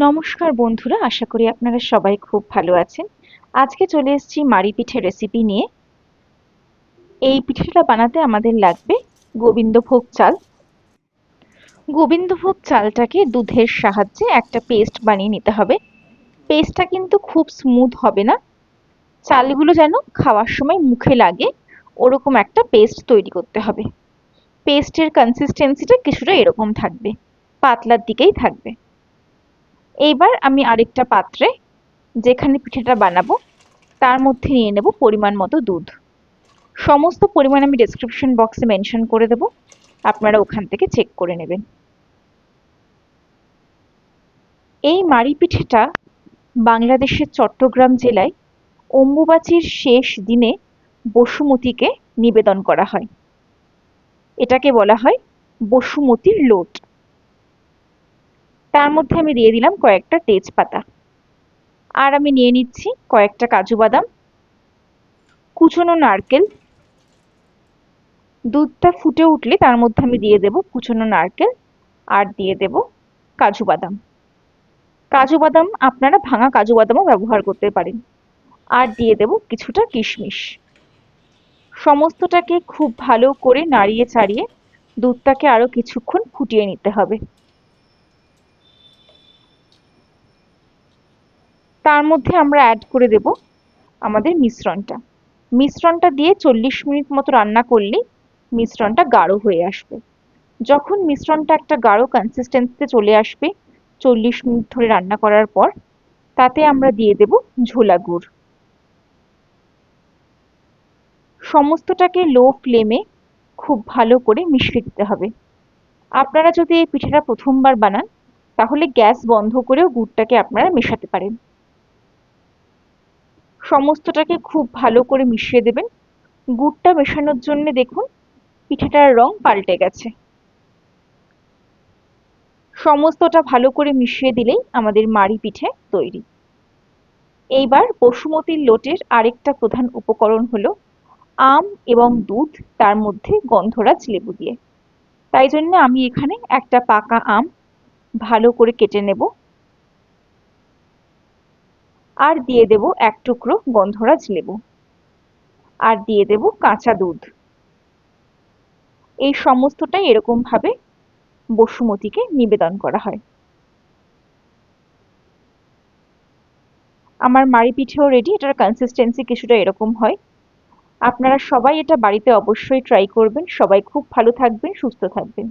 নমস্কার বন্ধুরা, আশা করি আপনারা সবাই খুব ভালো আছেন। আজকে চলে এসেছি মারি পিঠে রেসিপি নিয়ে। এই পিঠেটা বানাতে আমাদের লাগবে গোবিন্দভোগ চাল। গোবিন্দভোগ চালটাকে দুধের সাহায্যে একটা পেস্ট বানিয়ে নিতে হবে। পেস্টটা কিন্তু খুব স্মুথ হবে না। চালগুলো যেন খাওয়ার সময় মুখে লাগে, ওরকম একটা পেস্ট তৈরি করতে হবে। পেস্টের কনসিস্টেন্সিটা কিছুটা এরকম থাকবে, পাতলার দিকেই থাকবে। এইবার আমি আরেকটা পাত্রে যেখানে পিঠেটা বানাবো, তার মধ্যে নিয়ে নেব পরিমাণ মতো দুধ। সমস্ত পরিমাণ আমি ডেসক্রিপশন বক্সে মেনশন করে দেব, আপনারা ওখান থেকে চেক করে নেবেন। এই মারি পিঠেটা বাংলাদেশের চট্টগ্রাম জেলায় অম্বুবাচীর শেষ দিনে বসুমতীকে নিবেদন করা হয়। এটাকে বলা হয় বসুমতীর লোট। তার মধ্যে আমি দিয়ে দিলাম কয়েকটা তেজপাতা। আর আমি নিয়ে নিচ্ছি কয়েকটা কাজু বাদাম, কুচনো নারকেল। দুধটা ফুটে উঠলে তার মধ্যে আমি দিয়ে দেব কুচনো নারকেল আর দিয়ে দেব কাজু বাদাম। কাজু বাদাম আপনারা ভাঙা কাজু বাদামও ব্যবহার করতে পারেন। আর দিয়ে দেব কিছুটা কিশমিশ। সমস্তটাকে খুব ভালো করে নাড়িয়ে চাড়িয়ে দুধটাকে আরও কিছুক্ষণ ফুটিয়ে নিতে হবে। তার মধ্যে আমরা অ্যাড করে দেব আমাদের মিশ্রণটা। মিশ্রণটা দিয়ে চল্লিশ মিনিট মতো রান্না করলেই মিশ্রণটা গাঢ় হয়ে আসবে। যখন মিশ্রণটা একটা গাঢ় কনসিস্টেন্সিতে চলে আসবে, চল্লিশ মিনিট ধরে রান্না করার পর, তাতে আমরা দিয়ে দেব ঝোলা গুড়। সমস্তটাকে লো ফ্লেমে খুব ভালো করে মিশিয়ে দিতে হবে। আপনারা যদি এই পিঠেটা প্রথমবার বানান, তাহলে গ্যাস বন্ধ করেও গুড়টাকে আপনারা মেশাতে পারেন। সমস্তটাকে খুব ভালো করে মিশিয়ে দেবেন। গুড়টা মেশানোর জন্য দেখুন, পিঠেটার রং পাল্টে গেছে। সমস্তটা ভালো করে মিশিয়ে দিলেই আমাদের মাড়ি পিঠে তৈরি। এইবার বসুমতির লোটের আরেকটা প্রধান উপকরণ হলো আম এবং দুধ, তার মধ্যে গন্ধরাজ লেবু দিয়ে। তাই জন্য আমি এখানে একটা পাকা আম ভালো করে কেটে নেব। আর দিয়ে দেব এক টুকরো গন্ধরাজ লেবু। আর দিয়ে দেব কাঁচা দুধ। এই সমস্তটাই এরকম ভাবে বসুমতীকে নিবেদন করা হয়। আমার মাড়ি পিঠেও রেডি এটার কনসিস্টেন্সি কিছুটা এরকম হয়। আপনারা সবাই এটা বাড়িতে অবশ্যই ট্রাই করবেন। সবাই খুব ভালো থাকবেন, সুস্থ থাকবেন।